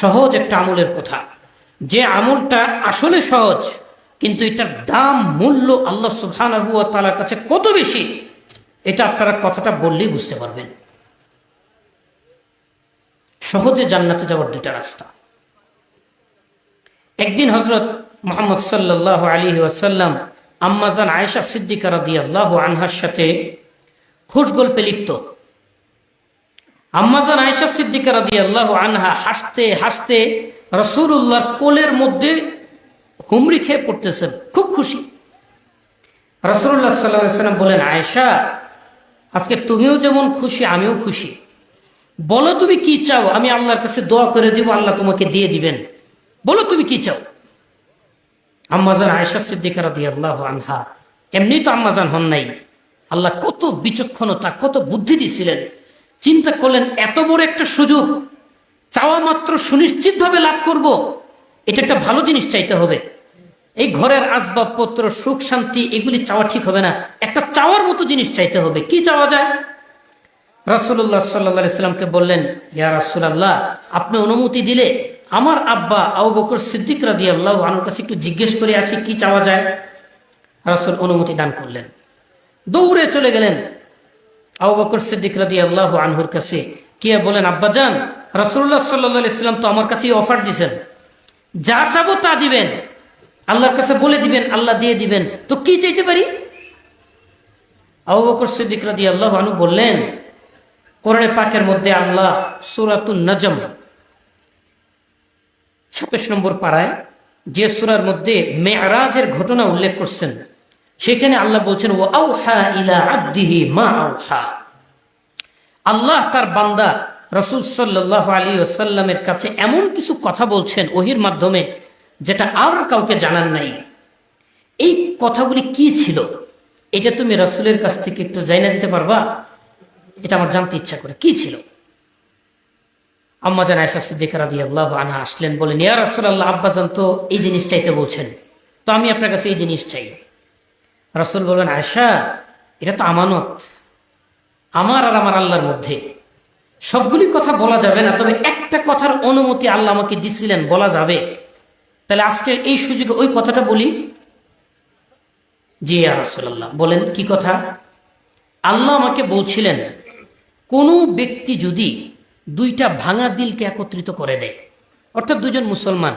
সহজ একটা আমলের কথা। যে আমলটা আসলে সহজ, কিন্তু এটার দাম, মূল্য আল্লাহ সুবহানাহু ওয়া তাআলার কাছে কত বেশি, এটা আপনারা কথাটা বললেই বুঝতে পারবেন। সহজে জান্নাতে যাওয়ার দুইটা রাস্তা। একদিন হজরত মোহাম্মদ সাল্লাহ আলী ওয়াসাল্লাম আম্মাজান আয়েশা সিদ্দিকা রাদি আল্লাহ আনহার সাথে খুশ গল্পে লিপ্ত। আম্মাজান আয়েশা সিদ্দিকা রাদি আল্লাহ আনহা হাসতে হাসতে রসুল্লাহর কোলের মধ্যে হুমড়ি খেয়ে পড়তেছেন, খুব খুশি। রসুল্লাহ সাল্লাহ সাল্লাম বলেন, আয়েশা, আজকে তুমিও যেমন খুশি, আমিও খুশি। বলো তুমি কি চাও? আমি আল্লাহর কাছে দোয়া করে দিব, আল্লাহ তোমাকে দিয়ে দিবেন। বলো তুমি কি চাও? আম্মাজান আয়েশা সিদ্দিকা রাদি আল্লাহ আনহা এমনি তো আম্মাজান হন নাই। আল্লাহ কত বিচক্ষণতা, কত বুদ্ধি দিছিলেন। চিন্তা করলেন, এত বড় একটা সুযোগ, চাওয়া মাত্র সুনিশ্চিতভাবে লাভ করব। এটা একটা ভালো জিনিস চাইতে হবে। এই ঘরের আসবাবপত্র, সুখ, শান্তি, এগুলি চাওয়া ঠিক হবে না। একটা চাওয়ার মতো জিনিস চাইতে হবে। কি চাওয়া যায়? রাসুল্লাহ সাল্লা সাল্লামকে বললেন, ইয়া রাসুলাল্লাহ, আপনি অনুমতি দিলে আমার আব্বা আউ বকর সিদ্দিক রাদি আল্লাহ আনুর কাছে একটু জিজ্ঞেস করে আছি কি চাওয়া যায়? রাসুল অনুমতি দান করলেন। দৌড়ে চলে গেলেন। আল্লাহ আনহুর কাছে কে বলেন, আব্বা যান রাসুল্লাহ তো আমার কাছে অফার যা চাবো তা দিবেন। আল্লাহর কাছে বলে দিবেন, আল্লাহ দিয়ে দিবেন। তো কি চাইতে পারি? আনু বললেন, কোরআনে পাকের মধ্যে আল্লাহ নজম, সাতাশ নম্বর পাড়ায় যে সুরার মধ্যে মেয়ারাজের ঘটনা উল্লেখ করছেন। সেখানে আল্লাহ বলছেন, ও আউহা ইলা আব্দিহি মা আউহা। আল্লাহ তার বান্দা রসুল সাল্লাহ আলী ওসাল্লামের কাছে এমন কিছু কথা বলছেন ওহির মাধ্যমে, যেটা আর কাউকে জানান নাই। এই কথাগুলি কি ছিল? এটা তুমি রসুলের কাছ থেকে একটু জাইনা দিতে পারবা? এটা আমার জানতে ইচ্ছা করে। কি ছিল? আম্মাজান আয়সা সিদ্দিকা রাদি আল্লাহ আনহা আসলেন, বলেন, ইয়া রসুল্লাহ আব্বাজান তো এই জিনিস চাইতে বলছেন। তো আমি আপনার কাছে এই জিনিস চাই। রসুল বলবেন আয়সা এটা তো আমানত। আমার আর আমার আল্লাহর মধ্যে। সবগুলি কথা বলা যাবে না, তবে একটা কথার অনুমতি আল্লাহ আমাকে দিছিলেন, বলা যাবে। তাহলে আজকে এই সুযোগে ওই কথাটা বলি। জি রসুল্লাহ বলেন, কি কথা? আল্লাহ আমাকে বলছিলেন, কোনো ব্যক্তি যদি দুইটা ভাঙা দিলকে একত্রিত করে দেয়, অর্থাৎ দুজন মুসলমান,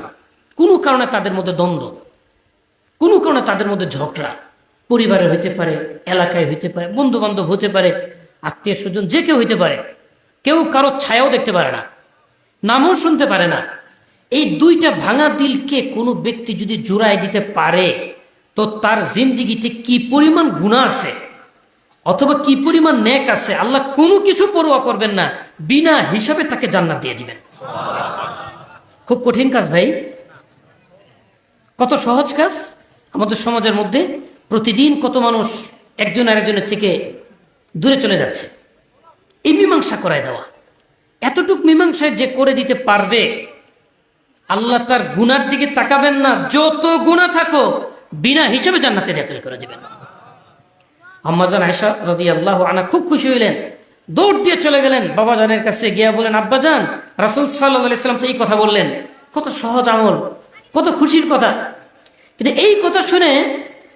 কোনো কারণে তাদের মধ্যে দ্বন্দ্ব, কোনো কারণে তাদের মধ্যে ঝগড়া পরিবারে হইতে পারে, এলাকায় হইতে পারে বন্ধু বান্ধব হতে পারে, আত্মীয় স্বজন, যে কেউ হইতে পারে, কেউ কারও ছায়াও দেখতে পারে না, নামও শুনতে পারে না। এই দুইটা ভাঙা দিলকে কোনো ব্যক্তি যদি জোড়ায় দিতে পারে, তো তার জিন্দিগিতে কি পরিমাণ গুণা আছে? অথবা কি পরিমাণ নেক আছে? আল্লাহ কোনো কিছু পরোয়া করবেন না, বিনা হিসাবে তাকে জান্নাত দিয়ে দিবেন। খুব কঠিন কাজ ভাই। কত সহজ কাজ আমাদের সমাজের মধ্যে। প্রতিদিন কত মানুষ একজন আরেকজনের থেকে দূরে চলে যাচ্ছে। এই মীমাংসা করায় দেওয়া। এতটুক মীমাংসায় যে করে দিতে পারবে, আল্লাহ তার গুনার দিকে তাকাবেন না, যত গুণা থাকো বিনা হিসেবে জান্নাতে দাখিল করে দিবেন। আম্মাজান আয়সা রদি আল্লাহ আনা খুব খুশি হইলেন, দৌড় দিয়ে চলে গেলেন বাবা জানের কাছে গিয়া বলেন আব্বাজান রাসুল সাল্লাম তো এই কথা বললেন, কত সহজ আমল, কত খুশির কথা। কিন্তু এই কথা শুনে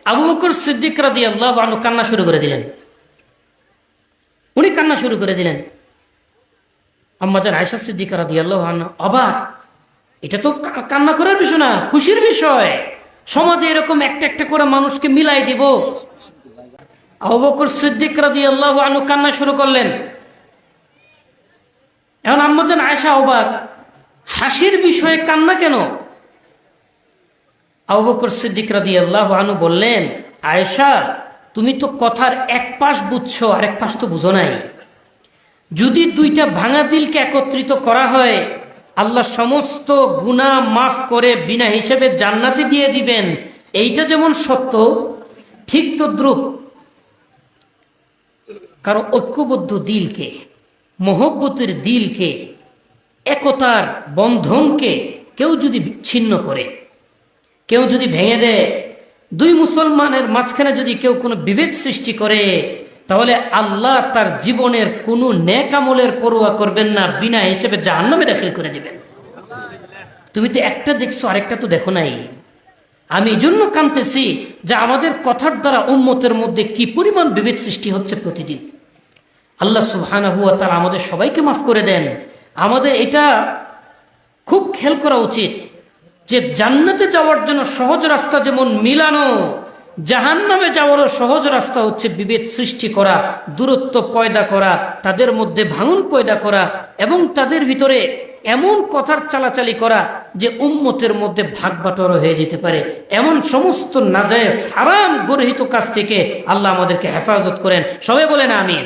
আবু বকর সিদ্দিক রাদি আল্লাহ আনু কান্না শুরু করে দিলেন। উনি কান্না শুরু করে দিলেন। আয়সা সিদ্দিক রাদি আল্লাহ অবাক। এটা তো কান্না করার বিষয় না, খুশির বিষয়। সমাজে এরকম একটা একটা করে মানুষকে মিলাই দিব। আবকর সিদ্দিক রাদি আল্লাহ আনু কান্না শুরু করলেন। এখন আম্মাজান আয়সা অবাক। হাসির বিষয়ে কান্না কেন? আবকর সিদ্দিক রাদি আল্লাহ আনু বললেন, আয়েশা, তুমি তো কথার এক পাশ বুঝছ আর এক পাশ তো বুঝো নাই। যদি দুইটা ভাঙা দিলকে একত্রিত করা হয়, আল্লাহ সমস্ত গুণা মাফ করে বিনা হিসেবে জান্নাতি দিয়ে দিবেন। এইটা যেমন সত্য, ঠিক তো দ্রুপ কারও ঐক্যবদ্ধ দিলকে, মহব্বতের দিলকে, একতার বন্ধনকে কেউ যদি ছিন্ন করে কেউ যদি ভেঙে দেয়, দুই মুসলমানের মাঝখানে যদি কেউ কোনো বিভেদ সৃষ্টি করে, তাহলে আল্লাহ তার জীবনের কোনো ন্যাকামলের পড়ুয়া করবেন না, বিনা হিসেবে জাহান্নামে দাখিল করে দিবেন। তুমি তো একটা দেখছ, আরেকটা তো দেখো নাই। আমি এই জন্য কানতেছি যে আমাদের কথার দ্বারা উম্মতের মধ্যে কি পরিমাণ বিভেদ সৃষ্টি হচ্ছে প্রতিদিন। আল্লাহ সুবহানাহু ওয়া তাআলা আমাদের সবাইকে মাফ করে দেন। আমাদের এটা খুব খেয়াল করা উচিত। যে জান্নাতে যাওয়ার জন্য সহজ রাস্তা যেমন মিলানো জাহান নামে যাওয়ারও সহজ রাস্তা হচ্ছে বিভেদ সৃষ্টি করা, দূরত্ব পয়দা করা, তাদের মধ্যে ভাঙন পয়দা করা এবং তাদের ভিতরে এমন কথার চালাচালি করা যে উম্মতের মধ্যে ভাগ হয়ে যেতে পারে। এমন সমস্ত নাজায়েজ, হারাম গরহিত কাজ থেকে আল্লাহ আমাদেরকে হেফাজত করেন। সবাই বলেন আমিন।